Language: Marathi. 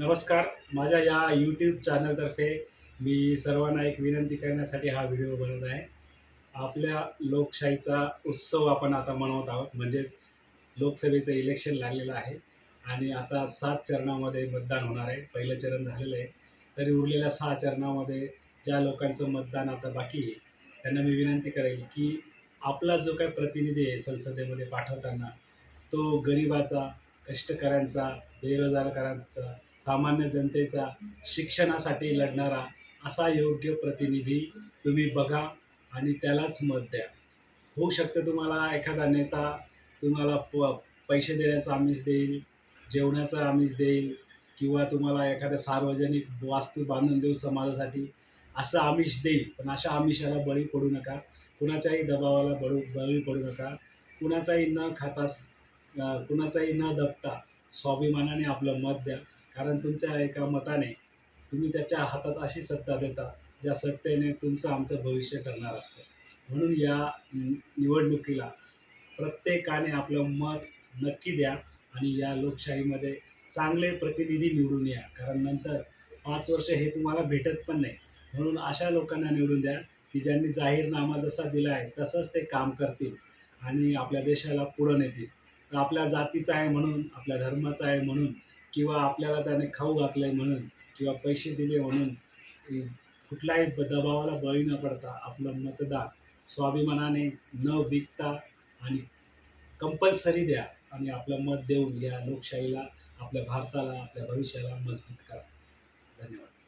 नमस्कार माझ्या या यूट्यूब चॅनलतर्फे मी सर्वांना एक विनंती करण्यासाठी हा व्हिडिओ बनवत आहे. आपल्या लोकशाहीचा उत्सव आपण आता मनवत आहोत म्हणजेच लोकसभेचं इलेक्शन लागलेलं आहे आणि आता सात चरणामध्ये मतदान होणार आहे. पहिलं चरण झालेलं आहे तरी उरलेल्या सहा चरणामध्ये ज्या लोकांचं मतदान आता बाकी आहे त्यांना मी विनंती करेल की आपला जो काही प्रतिनिधी आहे संसदेमध्ये पाठवताना तो गरिबाचा कष्टकऱ्यांचा बेरोजगारांचा सामान्य जनतेचा शिक्षणासाठी लढणारा असा योग्य प्रतिनिधी तुम्ही बघा आणि त्यालाच मत द्या. होऊ शकतं तुम्हाला एखादा नेता तुम्हाला प पैसे देण्याचं आमिष देईल जेवणाचं आमिष देईल किंवा तुम्हाला एखाद्या सार्वजनिक वास्तू बांधून देऊ समाजासाठी असं आमिष देईल. पण अशा आमिषाला बळी पडू नका. कुणाच्याही दबावाला बळू बळी पडू नका. कुणाचाही न खातास कुणाचाही न दबता स्वाभिमानाने आपलं मत द्या. कारण तुमच्या एका मताने तुम्ही त्याच्या हातात अशी सत्ता देता ज्या सत्तेने तुमचं आमचं भविष्य ठरणार असतं. म्हणून या नि- निवडणुकीला प्रत्येकाने आपलं मत नक्की द्या आणि या लोकशाहीमध्ये चांगले प्रतिनिधी निवडून या. कारण नंतर पाच वर्ष हे तुम्हाला भेटत पण नाही. म्हणून अशा लोकांना निवडून द्या की ज्यांनी जाहीरनामा जसा दिला आहे तसंच ते काम करतील आणि आपल्या देशाला पुढं नेतील. तर आपल्या जातीचा आहे म्हणून आपल्या धर्माचं आहे म्हणून किंवा आपल्याला त्याने खाऊ घातलं आहे म्हणून किंवा पैसे दिले म्हणून कुठलाही कुठल्याही दबावाला बळी न पडता आपलं मतदान स्वाभिमानाने न विकता आणि कंपल्सरी द्या आणि आपलं मत देऊन या लोकशाहीला आपल्या भारताला आपल्या भविष्याला मजबूत करा. धन्यवाद.